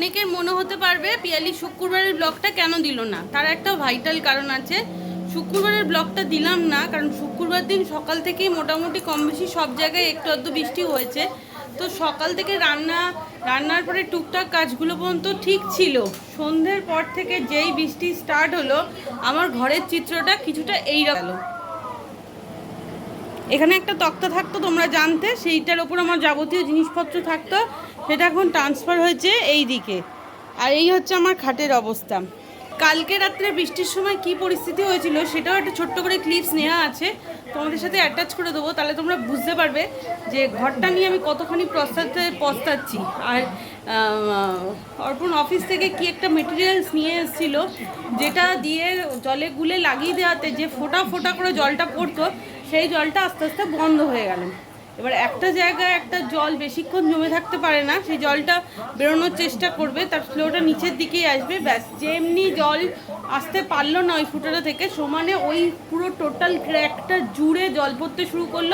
অনেকের মনে হতে পারবে, পিয়ালি শুক্রবারের ব্লগটা কেন দিল না? তার একটা ভাইটাল কারণ আছে। শুক্রবারের ব্লগটা দিলাম না, কারণ শুক্রবার দিন সকাল থেকেই মোটামুটি কম বেশি সব জায়গায় একটু আধটু বৃষ্টি হয়েছে। তো সকাল থেকে রান্না, রান্নার পরে টুকটাক কাজগুলো পর্যন্ত ঠিক ছিল। সন্ধ্যের পর থেকে যেই বৃষ্টি স্টার্ট হলো, আমার ঘরের চিত্রটা কিছুটা এই গেল। এখানে একটা তক্তা থাকতো তোমরা জানতে, সেইটার ওপর আমার যাবতীয় জিনিসপত্র থাকতো। সেটা এখন ট্রান্সফার হয়েছে এই দিকে আর এই হচ্ছে আমার খাটের অবস্থা। কালকে রাত্রে বৃষ্টির সময় কি পরিস্থিতি হয়েছিল সেটাও একটা ছোট্ট করে ক্লিপস নেওয়া আছে। তোমাদের সাথে অ্যাটাচ করে দেবো, তাহলে তোমরা বুঝতে পারবে যে ঘরটা নিয়ে আমি কতখানি প্রস্তাতে পস্তাচ্ছি। আর অর্পণ অফিস থেকে কি একটা মেটেরিয়ালস নিয়ে এসেছিল, যেটা দিয়ে জলে গুলে লাগিয়ে দেওয়াতে যে ফোটা ফোটা করে জলটা পড়তো, সেই জলটা আস্তে আস্তে বন্ধ হয়ে গেল। এবার একটা জায়গায় একটা জল বেশিক্ষণ জমে থাকতে পারে না, সেই জলটা বেরোনোর চেষ্টা করবে, তার ফ্লোটা নিচের দিকেই আসবে, ব্যাস, যেমনি জল আসতে পারল না ওই ফুটোটা থেকে, সমানে ওই পুরো টোটাল ক্র্যাকটা জুড়ে জল পড়তে শুরু করল,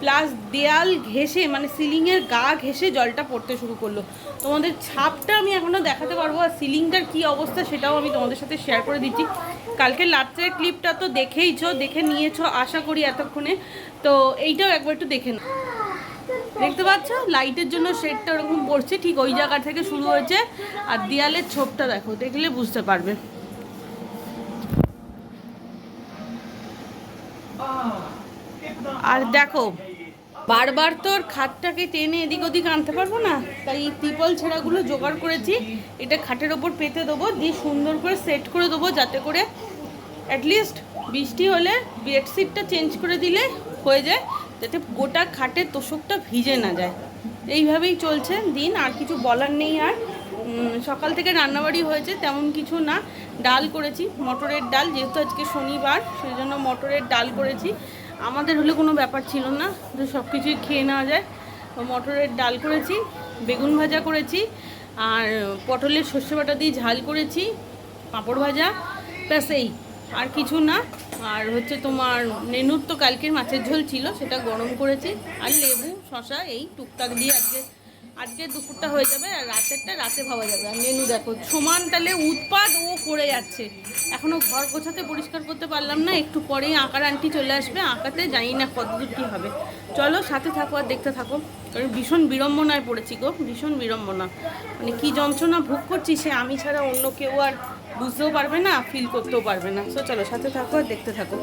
প্লাস দেয়াল ঘেসে মানে সিলিংয়ের গা ঘেসে জলটা পড়তে শুরু করল। তোমাদের ছাপটা আমি এখনও দেখাতে পারব, আর সিলিংটার কী অবস্থা সেটাও আমি তোমাদের সাথে শেয়ার করে দিচ্ছি। কালকে রাত্রের ক্লিপটা তো দেখেইছো, দেখে নিয়েছো, আশা করি এতক্ষণে, তো এইটাও একবার একটু দেখে নাও। দেখতে পাচ্ছ? লাইটের জন্য শেডটা ওরকম পড়ছে, ঠিক ওই জায়গা থেকে শুরু হয়েছে। আর দেয়ালের ছোপটা দেখো, দেখলে বুঝতে পারবে। আর দেখো, বারবার তোর খাটটাকে টেনে এদিক ওদিক আনতে পারব না? তাই এই ত্রিপল ছেঁড়াগুলো জোগাড় করেছি। এটা খাটের ওপর পেতে দেবো, দিয়ে সুন্দর করে সেট করে দেবো, যাতে করে অ্যাটলিস্ট বৃষ্টি হলে বেডশিটটা চেঞ্জ করে দিলে হয়ে যায়। যাতে গোটা খাটের তোষকটা ভিজে না যায়। এইভাবেই চলছে দিন, আর কিছু বলার নেই আর। সকাল থেকে রান্নাবাড়ি হয়েছে, তেমন কিছু না। ডাল করেছি, মটরের ডাল, যেহেতু আজকে শনিবার সেই জন্য মটরের ডাল করেছি। আমাদের হলে কোনো ব্যাপার ছিল না, যে সব কিছুই খেয়ে নেওয়া যায়। মটরের ডাল করেছি, বেগুন ভাজা করেছি, আর পটলের সর্ষে বাটা দিয়ে ঝাল করেছি, পাঁপড় ভাজা, ব্যাস এই। আর কিছু না। আর হচ্ছে তোমার নেনুর তো কালকের মাছের ঝোল ছিল, সেটা গরম করেছি। আর লেবু শশা এই টুকটাক দিয়ে আজকে আজকে দুপুরটা হয়ে যাবে আর রাতেরটা রাতে ভাবা যাবে। আর নেনু দেখো, সমান তালে উৎপাদ ও করে যাচ্ছে। এখনও ঘর গোছাতে পরিষ্কার করতে পারলাম না, একটু পরেই আঁকার আন্টি চলে আসবে, আঁকাতে জানি না কতদূর কী হবে। চলো সাথে থাকো আর দেখতে থাকো। কারণ ভীষণ বিড়ম্বনায় পড়েছি গো, ভীষণ বিড়ম্বনা। মানে কী যন্ত্রণা ভোগ করছি সে আমি ছাড়া অন্য কেউ আর বুঝতেও পারবে না ফিল করতেও পারবে না। সো চলো সাথে থাকো আর দেখতে থাকো।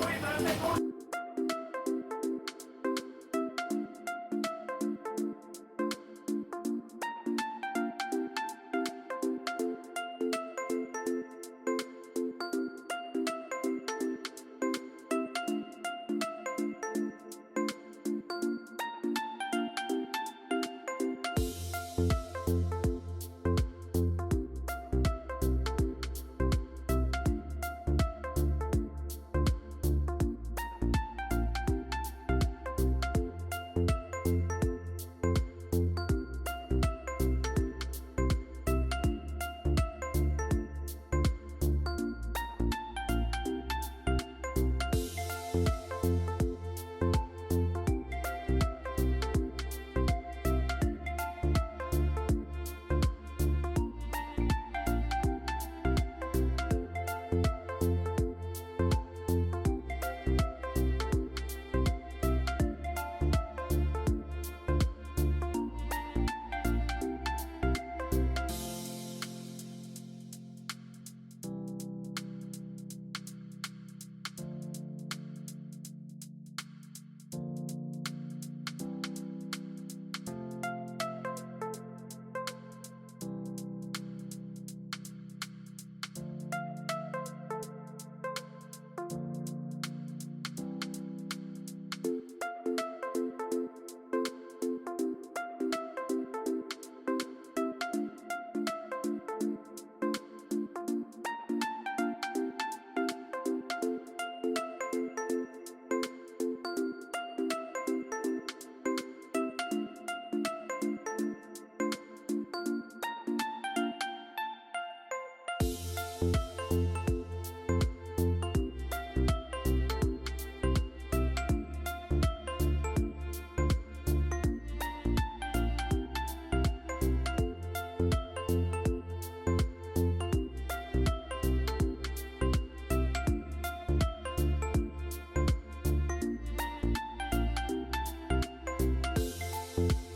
you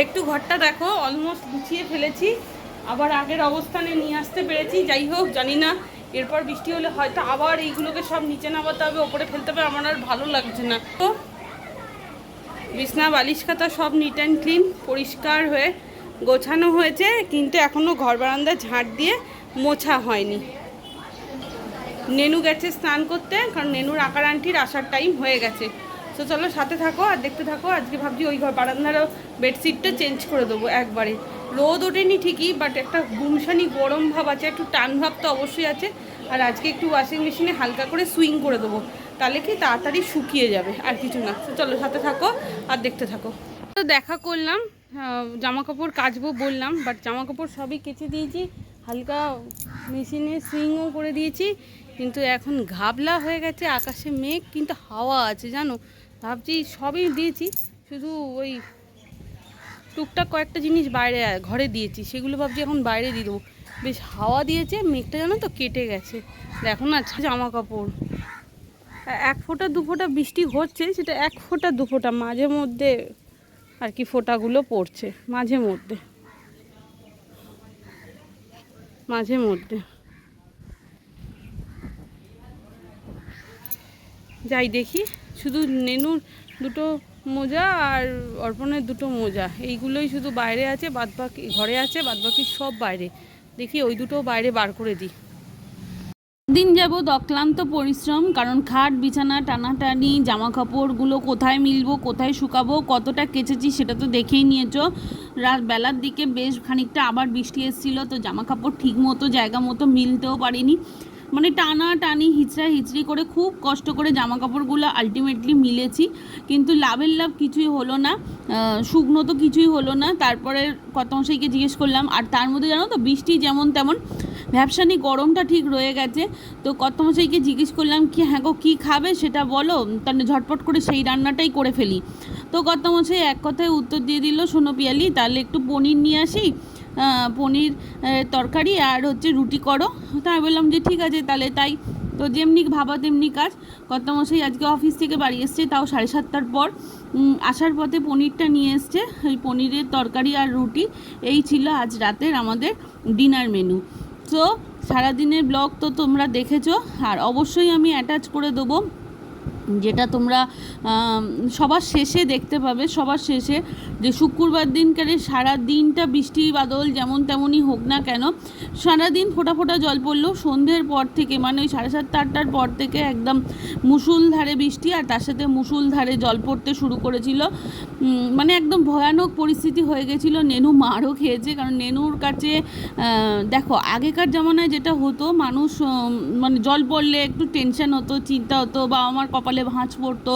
একটু ঘরটা দেখো অলমোস্ট গুছিয়ে ফেলেছি। আবার আগের অবস্থানে নিয়ে আসতে পেরেছি, যাই হোক, জানি না। এরপর বৃষ্টি হলে হয়তো আবার এইগুলোকে সব নিচে নামাতে হবে, ওপরে ফেলতে হবে, আমার আর ভালো লাগছে না। তো বিছনা, বালিশ খাতা সব নিট অ্যান্ড ক্লিন পরিষ্কার হয়ে গোছানো হয়েছে, কিন্তু এখনও ঘর বারান্দা ঝাঁট দিয়ে মোছা হয়নি। নেনু গেছে স্নান করতে, কারণ নেনুর আকার আন্টির আসার টাইম হয়ে গেছে। তো চলো সাথে থাকো আর দেখতে থাকো। আজকে ভাবছি ওই ঘর বারান্দারও বেডশিটটা চেঞ্জ করে দেবো একবারে। রোদ ওঠেনি ঠিকই বাট একটা গুমসানি গরম ভাব আছে, একটু টান ভাব তো অবশ্যই আছে। আর আজকে একটু ওয়াশিং মেশিনে হালকা করে সুইং করে দেবো। তাহলে কি তাড়াতাড়ি শুকিয়ে যাবে, আর কিছু না। তো চলো সাথে থাকো আর দেখতে থাকো। তো দেখা করলাম জামা কাপড় কাচবো বললাম বাট জামা কাপড় সবই কেচে দিয়েছি। হালকা মেশিনে সুইংও করে দিয়েছি। কিন্তু এখন ঘাবলা হয়ে গেছে, আকাশে মেঘ, কিন্তু হাওয়া আছে, জানো? ভাবছি সবই দিয়েছি, শুধু ওই টুকটাক কয়েকটা জিনিস বাইরে, ঘরে দিয়েছি, সেগুলো ভাবছি এখন বাইরে দিয়ে দেবো। বেশ হাওয়া দিয়েছে, মেঘটা জানো তো কেটে গেছে। দেখো না জামা কাপড় এক ফোঁটা, দু ফোঁটা বৃষ্টি হচ্ছে, সেটা এক ফোঁটা, দু ফোঁটা, মাঝে মধ্যে আর কি ফোঁটাগুলো পড়ছে, মাঝে মধ্যে। মাঝে মধ্যে। যাই দেখি। শুধু নেনুর দুটো মোজা আর অর্পণের দুটো মোজা। এইগুলোই শুধু বাইরে আছে, বাদবাকি ঘরে আছে, বাদবাকি সব বাইরে। দেখি ওই দুটো বাইরে বার করে দিই। দিন যাব অক্লান্ত পরিশ্রম, কারণ খাট, বিছানা, টানাটানি জামা কাপড়গুলো কোথায় মিলবো, কোথায় শুকাবো, কতটা কেচেছি সেটা তো দেখেই নিয়েছো। রাত বেলার দিকে বেশ খানিকটা আবার বৃষ্টি এসেছিল, তো জামা কাপড় ঠিক মতো জায়গা মতো মিলতেও পারিনি। মানে টানা টানি হিচড়া হিচড়ি করে খুব কষ্ট করে জামা কাপড়গুলো আলটিমেটলি মিলেছি। কিন্তু লাভের লাভ কিছুই হলো না। শুকনো তো কিছুই হলো না। তারপরে কর্তমশাইকে জিজ্ঞেস করলাম, আর তার মধ্যে জানো তো, বৃষ্টি যেমন তেমন ভ্যাবসানি গরমটা ঠিক রয়ে গেছে। তো কর্তমশাইকে জিজ্ঞেস করলাম, কি হ্যাঁ গো, কী খাবে সেটা বলো? তাহলে ঝটপট করে সেই রান্নাটাই করে ফেলি। তো কর্তমশাই এক কথায় উত্তর দিয়ে দিল, শোনো পিয়ালি, তাহলে একটু পনির নিয়ে আসি। পনির তরকারি আর হচ্ছে রুটি করো। তো আমি বললাম যে ঠিক আছে, তাহলে তাই। তো যেমনি ভাবা তেমনি কাজ। কর্তামশাই আজকে অফিস থেকে বাড়ি এসছে, তাও সাড়ে সাতটার পর। আসার পথে পনিরটা নিয়ে এসছে। ওই পনিরের তরকারি আর রুটি, এই ছিল আজ রাতের আমাদের ডিনার মেনু তো সারাদিনের ব্লগ তো তোমরা দেখেছ। আর অবশ্যই আমি অ্যাটাচ করে দেবো যেটা তোমরা সবার শেষে দেখতে পাবে, সবার শেষে যে শুক্রবার দিনকারে সারা দিনটা বৃষ্টি বাদল যেমন তেমনই হোক না কেন সারাদিন ফোটা ফোটা জল পড়ল। সন্ধ্যের পর থেকে মানে ওই সাড়ে সাতটা আটটার পর থেকে একদম মুসুলধারে বৃষ্টি আর তার সাথে মুসুলধারে জল পড়তে শুরু করেছিল। মানে একদম ভয়ানক পরিস্থিতি হয়ে গেছিল। নেনু মারও খেয়েছে, কারণ নেনুর কাছে দেখো, আগেকার জামানায় যেটা হতো, মানুষ মানে জল পড়লে একটু টেনশন হতো, চিন্তা হতো বা আমার কপালে ভাঁজ পড়তো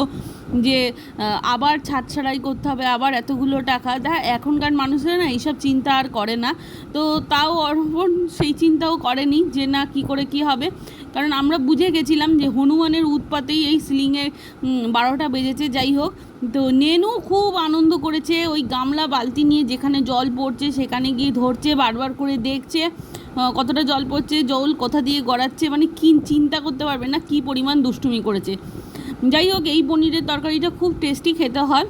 যে আবার ছাদ ছাড়াই করতে হবে, আবার এতগুলো টাকা। দা এখনকার মানুষেরা না এইসব চিন্তা আর করে না। তো তাও অর্পণ সেই চিন্তাও করেনি যে না কি করে কি হবে। কারণ আমরা বুঝে গেছিলাম যে হনুমানের উৎপাতেই এই সিলিংয়ে বারোটা বেজেছে, যাই হোক। তো নেনু খুব আনন্দ করেছে, ওই গামলা বালতি নিয়ে যেখানে জল পড়ছে সেখানে গিয়ে ধরছে, বারবার করে দেখছে কতটা জল পড়ছে, জল কোথা দিয়ে গড়াচ্ছে মানে কি চিন্তা করতে পারবে না, কি পরিমাণ দুষ্টুমি করেছে। যাই হোক, এই পনিরের তরকারিটা খুব টেস্টি খেতে হয়।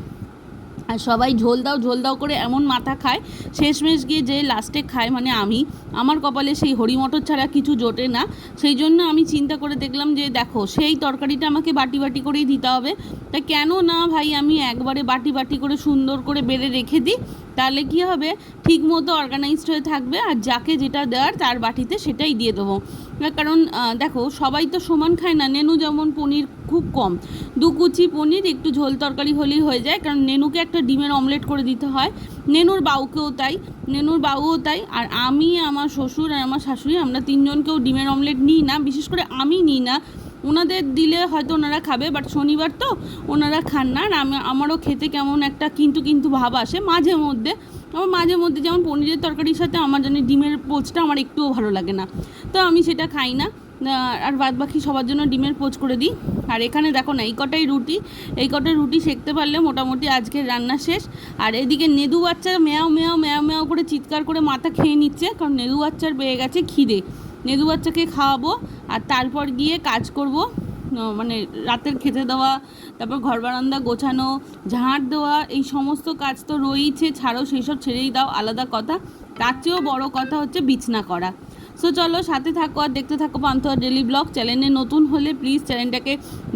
আর সবাই ঝোল দাও ঝোল দাও করে এমন মাথা খায়, শেষমেশ গিয়ে যে লাস্টে খায় মানে আমি। আমার কপালে সেই হরি মটর ছাড়া কিছু জোটে না। সেই জন্য আমি চিন্তা করে দেখলাম যে, দেখো, সেই তরকারিটা আমাকে বাটি বাটি করেই দিতে হবে। তা কেন না ভাই আমি একবারে বাটি বাটি করে সুন্দর করে বেড়ে রেখে দিই? তাহলে কি হবে? ঠিক মতো অর্গানাইজড হয়ে থাকবে আর যাকে যেটা দেওয়ার তার বাটিতে সেটাই দিয়ে দেবো। কারণ দেখো, সবাই তো সমান খায় না। নেনু যেমন পনির খুব কম। দু কুচি পনির, একটু ঝোল তরকারি হলেই হয়ে যায়। কারণ নেনুকে একটা ডিমের অমলেট করে দিতে হয়। নেনুর বাউকেও তাই। নেনুর বাউও তাই। আর আমি, আমার শ্বশুর আর আমার শাশুড়ি, আমরা তিনজনকেও ডিমের অমলেট নিই না। বিশেষ করে আমি নিই না। ওনাদের দিলে হয়তো ওনারা খাবে বাট শনিবার তো ওনারা খান না। আর আমি, আমারও খেতে কেমন একটা কিন্তু কিন্তু ভাব আসে মাঝে মধ্যে। আমার মাঝে মধ্যে যেমন পনিরের তরকারির সাথে আমার জন্য ডিমের পোচটা আমার একটুও ভালো লাগে না। তো আমি সেটা খাই না। আর বাদ বাকি সবার জন্য ডিমের পোচ করে দিই। আর এখানে দেখো না, এই কটাই রুটি। এই কটাই রুটি সেকতে পারলে মোটামুটি আজকের রান্না শেষ। আর এদিকে নেদু বাচ্চা মেয়াও মেয়াও মেয়াও মেয়াও করে চিৎকার করে মাথা খেয়ে নিচ্ছে। কারণ নেদু বাচ্চার পেয়ে গেছে খিদে। নেদু বাচ্চাকে খাওয়াবো আর তারপর গিয়ে কাজ করব মানে রাতের খেতে দেওয়া, তারপর ঘর বারান্দা গোছানো, ঝাঁট দেওয়া, এই সমস্ত কাজ তো রয়েইছে, ছাড়ো সেই সব ছেড়েই দাও, আলাদা কথা। তার চেয়েও বড়ো কথা হচ্ছে বিছনা করা। সো চলো সাথে থাকো আর দেখতে থাকো পান্থোয়া ডেলি ব্লগ চ্যানেলে নতুন হলে প্লিজ চ্যানেলটাকে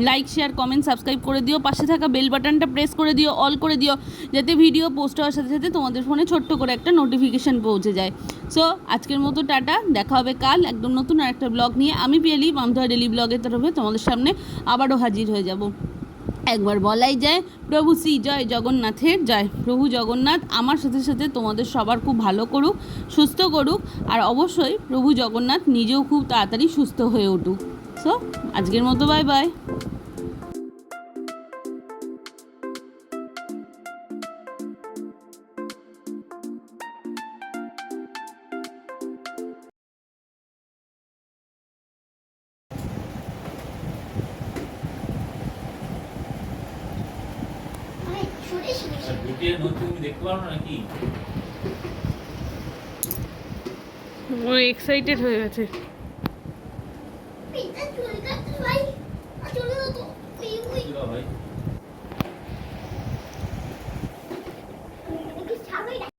লাইক শেয়ার কমেন্ট সাবস্ক্রাইব করে দিও। পাশে থাকা বেল বাটনটা প্রেস করে দিও অল করে দিও, যাতে ভিডিও পোস্ট হওয়ার সাথে সাথে তোমাদের ফোনে ছোট্ট করে একটা নোটিফিকেশান পৌঁছে যায়। সো আজকের মতো টাটা, দেখা হবে কাল একদম নতুন আর একটা ব্লগ নিয়ে। আমি পিয়ালি পান্থোয়া ডেলি ব্লগের তরফে তোমাদের সামনে আবারও হাজির হয়ে যাব। একবার বলাই যায়, প্রভু শ্রী জয় জগন্নাথের জয়। প্রভু জগন্নাথ আমার সাথে সাথে তোমাদের সবার খুব ভালো করুক, সুস্থ করুক, আর অবশ্যই প্রভু জগন্নাথ নিজেও খুব তাড়াতাড়ি সুস্থ হয়ে উঠুক। সো আজকের মতো বাই বাই পিরিয়ড ও এক্সাইটেড হয়ে গেছে। পিতা চুল কাটতে ভাই। চুল তো ভাই।